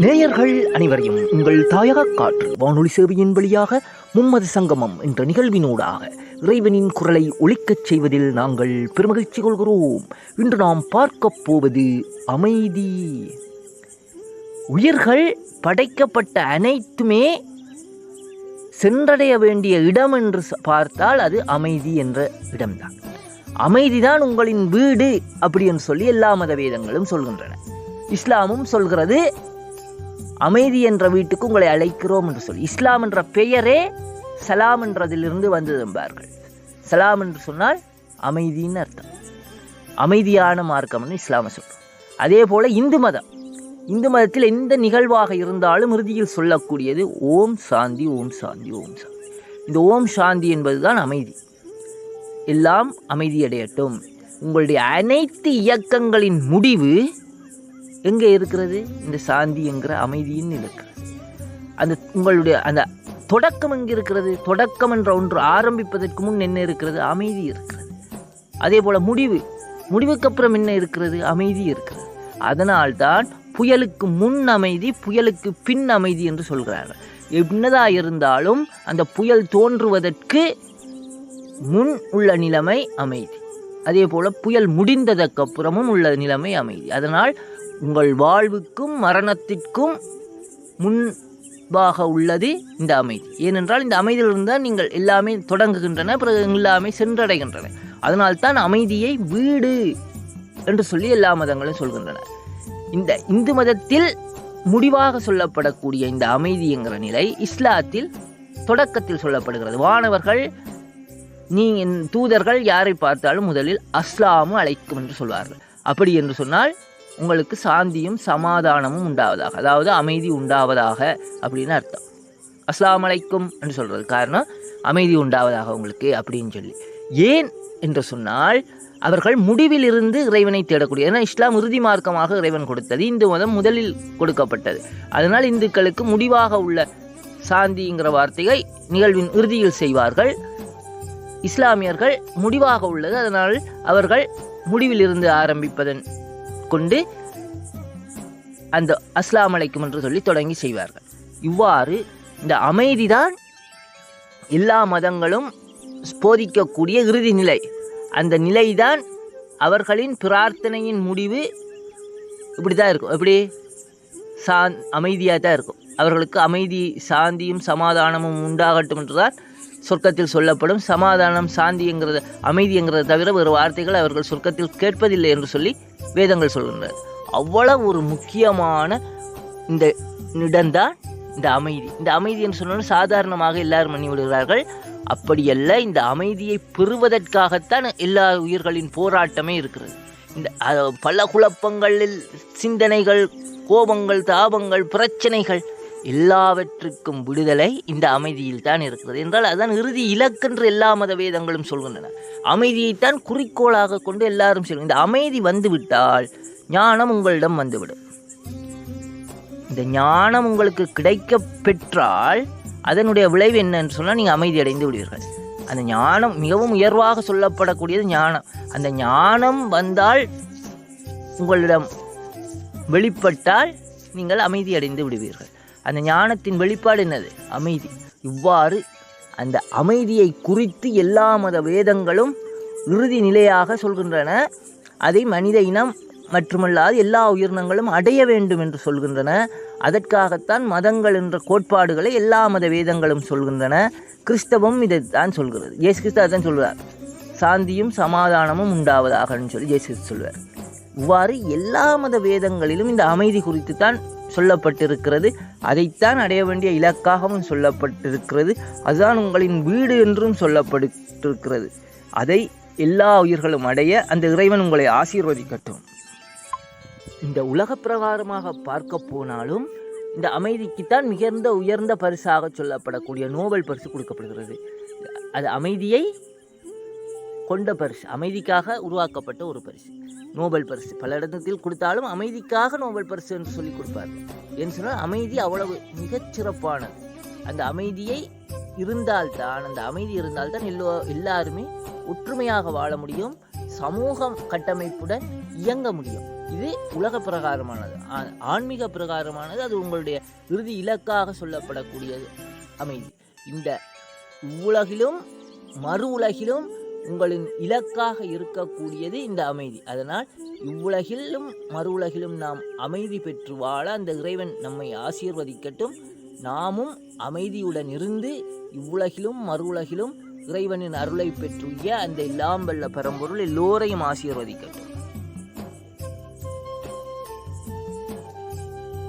நேயர்கள் அனைவரையும் உங்கள் தாயக காற்று வானொலி சேவையின் வழியாக மும்மது சங்கமம் என்ற நிகழ்வினூடாக இறைவனின் குரலை ஒழிக்கச் செய்வதில் நாங்கள் பெருமகிழ்ச்சி கொள்கிறோம். இன்று நாம் பார்க்கப் போவது அமைதி. உயிர்கள் படைக்கப்பட்ட அனைத்துமே சென்றடைய வேண்டிய இடம் என்று பார்த்தால் அது அமைதி என்ற இடம்தான். அமைதிதான் உங்களின் வீடு அப்படின்னு சொல்லி எல்லா மத வேதங்களும் சொல்கின்றன. இஸ்லாமும் சொல்கிறது அமைதி என்ற வீட்டுக்கு உங்களை அழைக்கிறோம் என்று சொல்லி. இஸ்லாம் என்ற பெயரே சலாம் என்றதிலிருந்து வந்தது என்பார்கள். சலாம் என்று சொன்னால் அமைதின்னு அர்த்தம். அமைதியான மார்க்கம்னு இஸ்லாம சொல்றோம். அதே போல இந்து மதம். இந்து மதத்தில் எந்த நிகழ்வாக இருந்தாலும் இறுதியில் சொல்லக்கூடியது ஓம் சாந்தி ஓம் சாந்தி ஓம் சாந்தி. இந்த ஓம் சாந்தி என்பதுதான் அமைதி. எல்லாம் அமைதியடையட்டும் உங்களுடைய அனைத்து இயக்கங்களின் முடிவு எங்கே இருக்கிறது? இந்த சாந்தி என்கிற அமைதியின் இருக்கிறது அந்த உங்களுடைய அந்த தொடக்கம் எங்கே இருக்கிறது? தொடக்கம் என்ற ஒன்று ஆரம்பிப்பதற்கு முன் என்ன இருக்கிறது? அமைதி இருக்கிறது. அதே போல் முடிவு முடிவுக்கு அப்புறம் என்ன இருக்கிறது? அமைதி இருக்கிறது. அதனால்தான் புயலுக்கு முன் அமைதி புயலுக்கு பின் அமைதி என்று சொல்கிறார்கள். என்னதாக இருந்தாலும் அந்த புயல் தோன்றுவதற்கு முன் உள்ள நிலைமை அமைதி. அதே போல் புயல் முடிந்ததற்கப்புறமும் உள்ள நிலைமை அமைதி. அதனால் உங்கள் வாழ்வுக்கும் மரணத்திற்கும் முன்பாக உள்ளது இந்த அமைதி. ஏனென்றால் இந்த அமைதியிலிருந்து தான் நீங்கள் எல்லாமே தொடங்குகின்றன பிறகு எல்லாமே சென்றடைகின்றன. அதனால்தான் அமைதியை வீடு என்று சொல்லி எல்லா மதங்களும் சொல்கின்றன. இந்த இந்து மதத்தில் முடிவாக சொல்லப்படக்கூடிய இந்த அமைதி என்கிற நிலை இஸ்லாத்தில் தொடக்கத்தில் சொல்லப்படுகிறது. வானவர்கள் நீ என் தூதர்கள் யாரை பார்த்தாலும் முதலில் அஸ்லாமு அழைக்கும் என்று சொல்வார்கள். அப்படி என்று சொன்னால் உங்களுக்கு சாந்தியும் சமாதானமும் உண்டாவதாக அதாவது அமைதி உண்டாவதாக அப்படின்னு அர்த்தம். அஸ்லாம் அலைக்கும் என்று சொல்கிறது காரணம் அமைதி உண்டாவதாக உங்களுக்கு அப்படின்னு சொல்லி. ஏன் என்று சொன்னால் அவர்கள் முடிவிலிருந்து இறைவனை தேடக்கூடிய ஏன்னா இஸ்லாம் இறுதி மார்க்கமாக இறைவன் கொடுத்தது இந்து மதம் முதலில் கொடுக்கப்பட்டது. அதனால் இந்துக்களுக்கு முடிவாக உள்ள சாந்திங்கிற வார்த்தையை நிகழ்வின் இறுதியில் செய்வார்கள். இஸ்லாமியர்கள் முடிவாக உள்ளது அதனால் அவர்கள் முடிவிலிருந்து ஆரம்பிப்பதன் கொண்டு அந்த அஸ்லாம் அலைக்கும் என்று சொல்லி தொடங்கி செய்வார்கள். இவ்வாறு இந்த அமைதிதான் எல்லா மதங்களும் போதிக்கக்கூடிய இறுதி நிலை. அந்த நிலைதான் அவர்களின் பிரார்த்தனையின் முடிவு இப்படி தான் இருக்கும். எப்படி? சாந் அமைதியாக தான் இருக்கும். அவர்களுக்கு அமைதி சாந்தியும் சமாதானமும் உண்டாகட்டும் என்றுதான் சொர்க்கத்தில் சொல்லப்படும் சமாதானம் சாந்திங்கிறத அமைதிங்கிறத தவிர வேறு வார்த்தைகள் அவர்கள் சொர்க்கத்தில் கேட்பதில்லை என்று சொல்லி வேதங்கள் சொல்கின்றது அவ்வளவு ஒரு முக்கியமான இந்த இடம்தான் இந்த அமைதி. இந்த அமைதி என்று சொன்னோன்னு சாதாரணமாக எல்லாரும் பண்ணிவிடுகிறார்கள் அப்படியல்ல இந்த அமைதியை பெறுவதற்காகத்தான் எல்லா உயிர்களின் போராட்டமே இருக்கிறது. இந்த பல குழப்பங்களில் சிந்தனைகள் கோபங்கள் தாபங்கள் பிரச்சனைகள் எல்லாவற்றுக்கும் விடுதலை இந்த அமைதியில் தான் இருக்கிறது என்றால் அதான் இறுதி இலக்கென்று எல்லா மத வேதங்களும் சொல்கின்றன. அமைதியைத்தான் குறிக்கோளாக கொண்டு எல்லாரும் சொல்லும் இந்த அமைதி வந்துவிட்டால் ஞானம் உங்களிடம் வந்துவிடும். இந்த ஞானம் உங்களுக்கு கிடைக்க பெற்றால் அதனுடைய விளைவு என்னன்னு சொன்னால் நீங்கள் அமைதி அடைந்து விடுவீர்கள். அந்த ஞானம் மிகவும் உயர்வாக சொல்லப்படக்கூடியது ஞானம். அந்த ஞானம் வந்தால் உங்களிடம் வெளிப்பட்டால் நீங்கள் அமைதி அடைந்து விடுவீர்கள். அந்த ஞானத்தின் வெளிப்பாடு என்னது? அமைதி. இவ்வாறு அந்த அமைதியை குறித்து எல்லா மத வேதங்களும் இறுதி நிலையாக சொல்கின்றன. அதை மனித இனம் மட்டுமல்லாது எல்லா உயிரினங்களும் அடைய வேண்டும் என்று சொல்கின்றன. அதற்காகத்தான் மதங்கள் என்ற கோட்பாடுகளை எல்லா மத வேதங்களும் சொல்கின்றன. கிறிஸ்தவம் இதை தான் சொல்கிறது. இயேசு கிறிஸ்து அதான் சொல்கிறார் சாந்தியும் சமாதானமும் உண்டாவதாகன்னு சொல்லி இயேசு கிறிஸ்து சொல்வார் இவ்வாறு எல்லா மத வேதங்களிலும் இந்த அமைதி குறித்து தான் சொல்லப்பட்டிருக்கிறது. அதைத்தான் அடைய வேண்டிய இலக்காகவும் சொல்லப்பட்டிருக்கிறது. அதுதான் உங்களின் வீடு என்றும் சொல்லப்பட்டிருக்கிறது. அதை எல்லா உயிர்களும் அடைய அந்த இறைவன் உங்களை ஆசீர்வதிக்கட்டும். இந்த உலக பிரகாரமாக பார்க்க போனாலும் இந்த அமைதிக்குத்தான் மிகுந்த உயர்ந்த பரிசாக சொல்லப்படக்கூடிய நோபல் பரிசு கொடுக்கப்படுகிறது. அது அமைதியை கொண்ட பரிசு அமைதிக்காக உருவாக்கப்பட்ட ஒரு பரிசு. நோபல் பரிசு. பல இடத்தில் கொடுத்தாலும் அமைதிக்காக நோபல் பரிசு என்று சொல்லி கொடுப்பார்கள். என்று சொன்னால் அமைதி அவ்வளவு மிகச் சிறப்பானது. அந்த அமைதியை இருந்தால்தான் அந்த அமைதி இருந்தால்தான் எல்லோ எல்லாருமே ஒற்றுமையாக வாழ முடியும் சமூக கட்டமைப்புடன் இயங்க முடியும். இது உலக பிரகாரமானது. ஆ- ஆன்மீக பிரகாரமானது. அது உங்களுடைய இறுதி இலக்காக சொல்லப்படக்கூடியது அமைதி. இந்த உலகிலும் மறு உலகிலும் உங்களின் இலக்காக இருக்கக்கூடியது இந்த அமைதி. அதனால் இவ்வுலகிலும் மறு உலகிலும் நாம் அமைதி பெற்று வாழ அந்த இறைவன் நம்மை ஆசீர்வதிக்கட்டும். நாமும் அமைதியுடன் இருந்து இவ்வுலகிலும் மறு உலகிலும் இறைவனின் அருளை பெற்றுய அந்த இல்லாம்பல்ல பரம்பொருள் எல்லோரையும் ஆசீர்வதிக்கட்டும்.